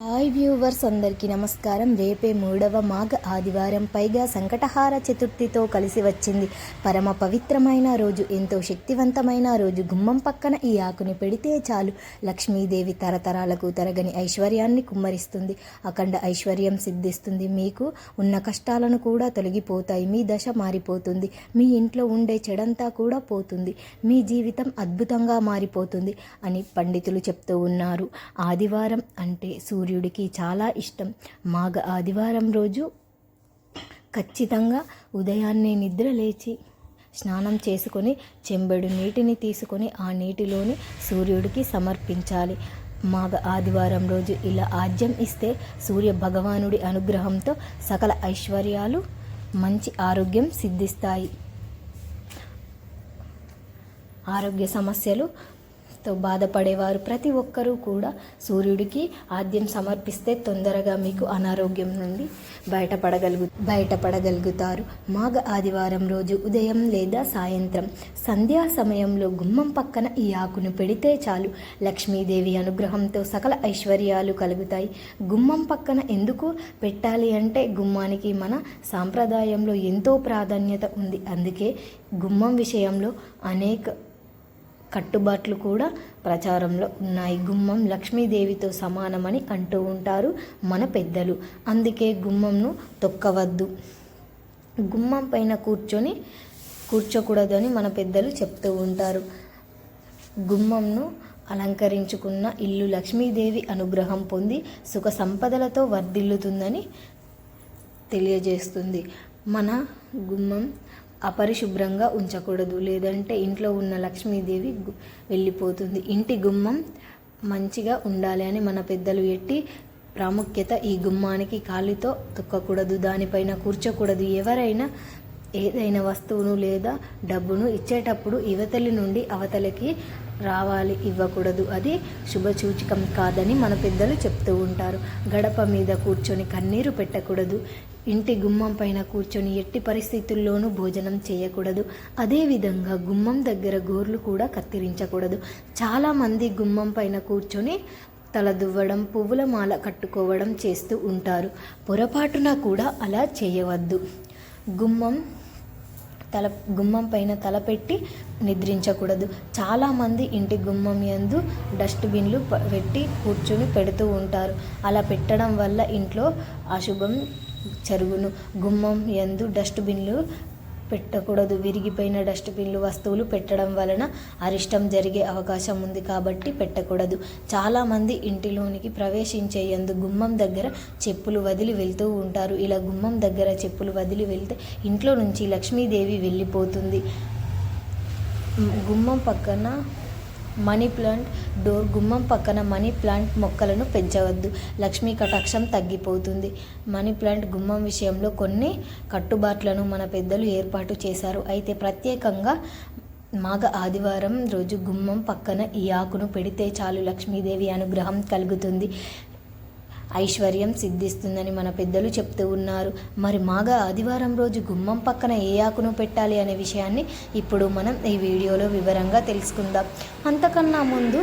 Hi viewers అందరికీ నమస్కారం. రేపే మూడవ మాఘ ఆదివారం. పైగా సంకటహార చతుర్థితో కలిసి వచ్చింది. పరమ పవిత్రమైన రోజు ఎంతో శక్తివంతమైన రోజు. గుమ్మం పక్కన ఈ ఆకుని పెడితే చాలు. లక్ష్మీదేవి తరతరాలకు తరగని ఐశ్వర్యాన్ని కుమ్మరిస్తుంది. అఖండ ఐశ్వర్యం సిద్ధిస్తుంది. మీకు ఉన్న కష్టాలను కూడా తొలగిపోతాయి. మీ దశ మారిపోతుంది. మీ ఇంట్లో ఉండే చెడంతా కూడా పోతుంది. మీ జీవితం అద్భుతంగా మారిపోతుంది అని పండితులు చెప్తూ ఉన్నారు. ఆదివారం అంటే సూర్య సూర్యుడికి చాలా ఇష్టం. మాఘ ఆదివారం రోజు ఖచ్చితంగా ఉదయాన్నే నిద్ర లేచి స్నానం చేసుకొని చెంబెడు నీటిని తీసుకొని ఆ నీటిలోని సూర్యుడికి సమర్పించాలి. మాఘ ఆదివారం రోజు ఇలా ఆద్యం ఇస్తే సూర్య భగవానుడి అనుగ్రహంతో సకల ఐశ్వర్యాలు మంచి ఆరోగ్యం సిద్ధిస్తాయి. ఆరోగ్య సమస్యలు తో బాధపడేవారు ప్రతి ఒక్కరూ కూడా సూర్యుడికి ఆద్యం సమర్పిస్తే తొందరగా మీకు అనారోగ్యం నుండి బయటపడగలుగు బయటపడగలుగుతారు. మాఘ ఆదివారం రోజు ఉదయం లేదా సాయంత్రం సంధ్యా సమయంలో గుమ్మం పక్కన ఈ ఆకును పెడితే చాలు. లక్ష్మీదేవి అనుగ్రహంతో సకల ఐశ్వర్యాలు కలుగుతాయి. గుమ్మం పక్కన ఎందుకు పెట్టాలి అంటే గుమ్మానికి మన సాంప్రదాయంలో ఎంతో ప్రాధాన్యత ఉంది. అందుకే గుమ్మం విషయంలో అనేక కట్టుబాట్లు కూడా ప్రచారంలో ఉన్నాయి. గుమ్మం లక్ష్మీదేవితో సమానమని అంటూ ఉంటారు మన పెద్దలు. అందుకే గుమ్మంను తొక్కవద్దు. గుమ్మం పైన కూర్చొని కూర్చోకూడదని మన పెద్దలు చెప్తూ ఉంటారు. గుమ్మంను అలంకరించుకున్న ఇల్లు లక్ష్మీదేవి అనుగ్రహం పొంది సుఖ సంపదలతో వర్ధిల్లుతుందని తెలియజేస్తుంది. మన గుమ్మం అపరిశుభ్రంగా ఉంచకూడదు. లేదంటే ఇంట్లో ఉన్న లక్ష్మీదేవి వెళ్ళిపోతుంది. ఇంటి గుమ్మం మంచిగా ఉండాలి అని మన పెద్దలు ఎట్టి ప్రాముఖ్యత ఈ గుమ్మానికి కాలితో తొక్కకూడదు. దానిపైన కూర్చోకూడదు. ఎవరైనా ఏదైనా వస్తువును లేదా డబ్బును ఇచ్చేటప్పుడు యువతలి నుండి అవతలికి రావాలి ఇవ్వకూడదు. అది శుభసూచకం కాదని మన పెద్దలు చెప్తూ ఉంటారు. గడప మీద కూర్చొని కన్నీరు పెట్టకూడదు. ఇంటి గుమ్మం పైన కూర్చొని ఎట్టి పరిస్థితుల్లోనూ భోజనం చేయకూడదు. అదేవిధంగా గుమ్మం దగ్గర గోర్లు కూడా కత్తిరించకూడదు. చాలామంది గుమ్మం పైన కూర్చొని తల దువ్వడం పువ్వుల మాల కట్టుకోవడం చేస్తూ ఉంటారు. పొరపాటున కూడా అలా చేయవద్దు. గుమ్మం తల గుమ్మం పైన తలపెట్టి నిద్రించకూడదు. చాలామంది ఇంటి గుమ్మం యందు డస్ట్బిన్లు పెట్టి కూర్చుని పెడుతూ ఉంటారు. అలా పెట్టడం వల్ల ఇంట్లో అశుభం జరుగును. గుమ్మం యందు డస్ట్బిన్లు పెట్టకూడదు. విరిగిపోయిన డస్ట్బిన్లు వస్తువులు పెట్టడం వలన అరిష్టం జరిగే అవకాశం ఉంది కాబట్టి పెట్టకూడదు. చాలామంది ఇంటిలోనికి ప్రవేశించేయందు గుమ్మం దగ్గర చెప్పులు వదిలి వెళ్తూ ఉంటారు. ఇలా గుమ్మం దగ్గర చెప్పులు వదిలి వెళ్తే ఇంట్లో నుంచి లక్ష్మీదేవి వెళ్ళిపోతుంది. గుమ్మం పక్కన మనీ ప్లాంట్ డోర్ గుమ్మం పక్కన మనీ ప్లాంట్ మొక్కలను పెంచవద్దు. లక్ష్మీ కటాక్షం తగ్గిపోతుంది. మనీ ప్లాంట్ గుమ్మం విషయంలో కొన్ని కట్టుబాట్లను మన పెద్దలు ఏర్పాటు చేశారు. అయితే ప్రత్యేకంగా మాఘ ఆదివారం రోజు గుమ్మం పక్కన ఈ ఆకును పెడితే చాలు లక్ష్మీదేవి అనుగ్రహం కలుగుతుంది. ఐశ్వర్యం సిద్ధిస్తుందని మన పెద్దలు చెప్తూ ఉన్నారు. మరి మాగ ఆదివారం రోజు గుమ్మం పక్కన ఏ ఆకును పెట్టాలి అనే విషయాన్ని ఇప్పుడు మనం ఈ వీడియోలో వివరంగా తెలుసుకుందాం. అంతకన్నా ముందు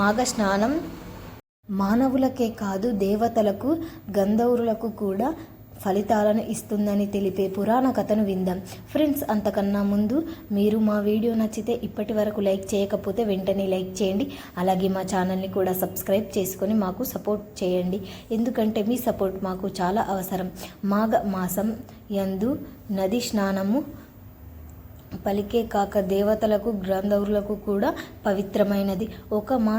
మాఘ స్నానం మానవులకే కాదు దేవతలకు గంధర్వులకు కూడా ఫలితాలను ఇస్తుందని తెలిపే పురాణ కథను విందాం. ఫ్రెండ్స్ అంతకన్నా ముందు మీరు మా వీడియో నచ్చితే ఇప్పటి వరకు లైక్ చేయకపోతే వెంటనే లైక్ చేయండి. అలాగే మా ఛానల్ని కూడా సబ్స్క్రైబ్ చేసుకొని మాకు సపోర్ట్ చేయండి. ఎందుకంటే మీ సపోర్ట్ మాకు చాలా అవసరం. మాఘ మాసం యందు నది స్నానము పలికే కాక దేవతలకు గ్రంథవులకు కూడా పవిత్రమైనది. ఒక మా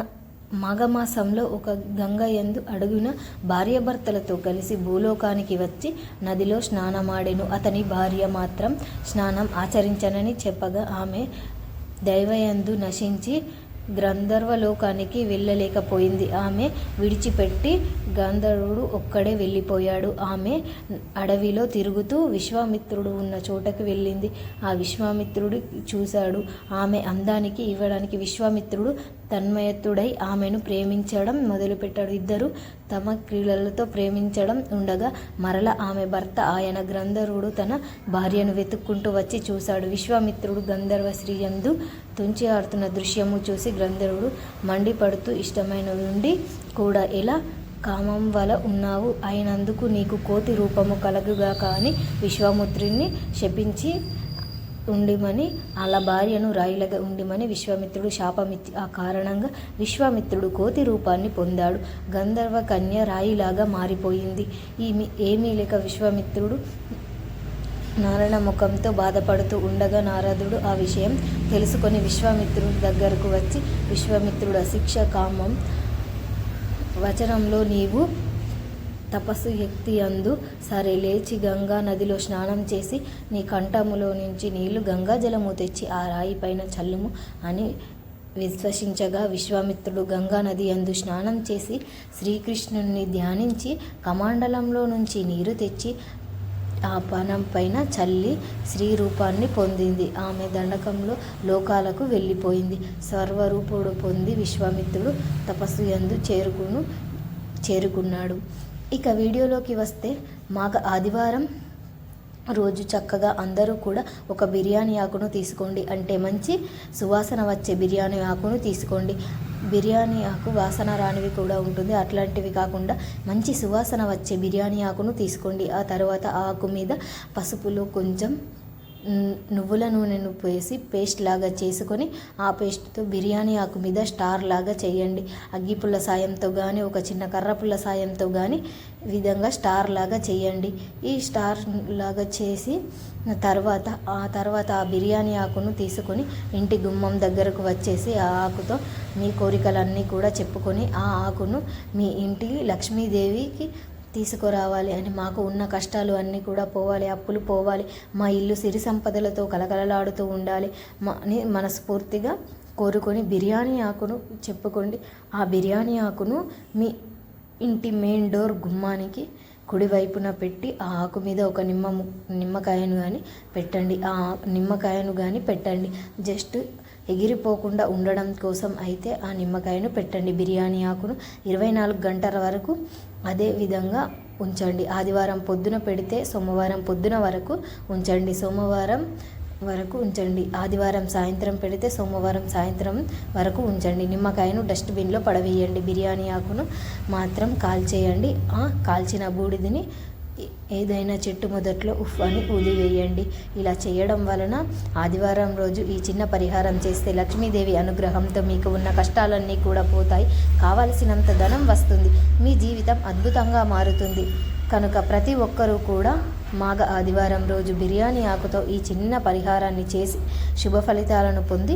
మాఘమాసంలో ఒక గంగ యందు అడుగున భార్యాభర్తలతో కలిసి భూలోకానికి వచ్చి నదిలో స్నానమాడెను. అతని భార్య మాత్రం స్నానం ఆచరించనని చెప్పగా ఆమె దైవయందు నశించి గంధర్వలోకానికి వెళ్ళలేకపోయింది. ఆమె విడిచిపెట్టి గంధర్వుడు ఒక్కడే వెళ్ళిపోయాడు. ఆమె అడవిలో తిరుగుతూ విశ్వామిత్రుడు ఉన్న చోటకు వెళ్ళింది. ఆ విశ్వామిత్రుడు చూశాడు. ఆమె అందానికి ఇవ్వడానికి విశ్వామిత్రుడు తన్మయత్తుడై ఆమెను ప్రేమించడం మొదలుపెట్టాడు. ఇద్దరు తమ క్రీడలతో ప్రేమించడం ఉండగా మరల ఆమె భర్త ఆయన గంధర్వుడు తన భార్యను వెతుక్కుంటూ వచ్చి చూశాడు. విశ్వామిత్రుడు గంధర్వ శ్రీయందు తుంచి ఆడుతున్న దృశ్యము చూసి గంధర్వుడు మండిపడుతూ ఇష్టమైన నుండి కూడా ఎలా కామం వల ఉన్నావు? అయినందుకు నీకు కోతి రూపము కలగుగా కానీ విశ్వామిత్రుని శపించి ఉండిమని వాళ్ళ భార్యను రాయిలగా ఉండిమని విశ్వామిత్రుడు శాపమిచ్చి ఆ కారణంగా విశ్వామిత్రుడు కోతి రూపాన్ని పొందాడు. గంధర్వ కన్య రాయిలాగా మారిపోయింది. ఈమె ఏమీ లేక విశ్వామిత్రుడు నారాయణ ముఖంతో బాధపడుతూ ఉండగా నారదుడు ఆ విషయం తెలుసుకొని విశ్వామిత్రుడి దగ్గరకు వచ్చి విశ్వామిత్రుడు అశిక్ష కామం వచనంలో నీవు తపస్సు శక్తి అందు సరే లేచి గంగా నదిలో స్నానం చేసి నీ కంఠములో నుంచి నీళ్ళు గంగా జలము తెచ్చి ఆ రాయి పైన చల్లుము అని విశ్వసించగా విశ్వామిత్రుడు గంగా నది అందు స్నానం చేసి శ్రీకృష్ణుణ్ణి ధ్యానించి కమాండలంలో నుంచి నీరు తెచ్చి ఆ పనం పైన చల్లి స్త్రీ రూపాన్ని పొందింది. ఆమె దండకంలో లోకాలకు వెళ్ళిపోయింది. సర్వరూపుడు పొంది విశ్వామిత్రుడు తపస్సు యందు చేరుకును చేరుకున్నాడు. ఇక వీడియోలోకి వస్తే మాకు ఆదివారం రోజు చక్కగా అందరూ కూడా ఒక బిర్యానీ ఆకును తీసుకోండి. అంటే మంచి సువాసన వచ్చే బిర్యానీ ఆకును తీసుకోండి. బిర్యానీ ఆకు వాసన రానివి కూడా ఉంటుంది. అట్లాంటివి కాకుండా మంచి సువాసన వచ్చే బిర్యానీ ఆకును తీసుకోండి. ఆ తర్వాత ఆకు మీద పసుపులో కొంచెం నువ్వుల నూనెను వేసి పేస్ట్ లాగా చేసుకొని ఆ పేస్ట్తో బిర్యానీ ఆకు మీద స్టార్ లాగా చేయండి. అగ్గిపుల్ల సాయంతో కానీ ఒక చిన్న కర్రపుల్ల సాయంతో కానీ విధంగా స్టార్ లాగా చేయండి. ఈ స్టార్ లాగా చేసి తర్వాత ఆ తర్వాత ఆ బిర్యానీ ఆకును తీసుకొని ఇంటి గుమ్మం దగ్గరకు వచ్చేసి ఆ ఆకుతో మీ కోరికలన్నీ కూడా చెప్పుకొని ఆ ఆకును మీ ఇంటి లక్ష్మీదేవికి తీసుకురావాలి అని మాకు ఉన్న కష్టాలు అన్నీ కూడా పోవాలి అప్పులు పోవాలి. మా ఇల్లు సిరి సంపదలతో కలకలలాడుతూ ఉండాలి. మా అని మనస్ఫూర్తిగా కోరుకొని బిర్యానీ ఆకును చెప్పుకోండి. ఆ బిర్యానీ ఆకును మీ ఇంటి మెయిన్ డోర్ గుమ్మానికి కుడివైపున పెట్టి ఆ ఆకు మీద ఒక నిమ్మ ము- నిమ్మకాయను కానీ పెట్టండి. ఆ నిమ్మకాయను కానీ పెట్టండి. జస్ట్ ఎగిరిపోకుండా ఉండడం కోసం అయితే ఆ నిమ్మకాయను పెట్టండి. బిర్యానీ ఆకును ఇరవై నాలుగు గంటల వరకు అదే విధంగా ఉంచండి. ఆదివారం పొద్దున పెడితే సోమవారం పొద్దున వరకు ఉంచండి. సోమవారం వరకు ఉంచండి. ఆదివారం సాయంత్రం పెడితే సోమవారం సాయంత్రం వరకు ఉంచండి. నిమ్మకాయను డస్ట్బిన్లో పడవేయండి. బిర్యానీ ఆకును మాత్రం కాల్చేయండి. ఆ కాల్చిన బూడిదని ఏదైనా చెట్టు మొదట్లో ఉఫ్ అని ఊదివేయండి ఇలా చేయడం వలన ఆదివారం రోజు ఈ చిన్న పరిహారం చేస్తే లక్ష్మీదేవి అనుగ్రహంతో మీకు ఉన్న కష్టాలన్నీ కూడా పోతాయి. కావలసినంత ధనం వస్తుంది. మీ జీవితం అద్భుతంగా మారుతుంది. కనుక ప్రతి ఒక్కరూ కూడా మాఘ ఆదివారం రోజు బిర్యానీ ఆకుతో ఈ చిన్న పరిహారాన్ని చేసి శుభ ఫలితాలను పొంది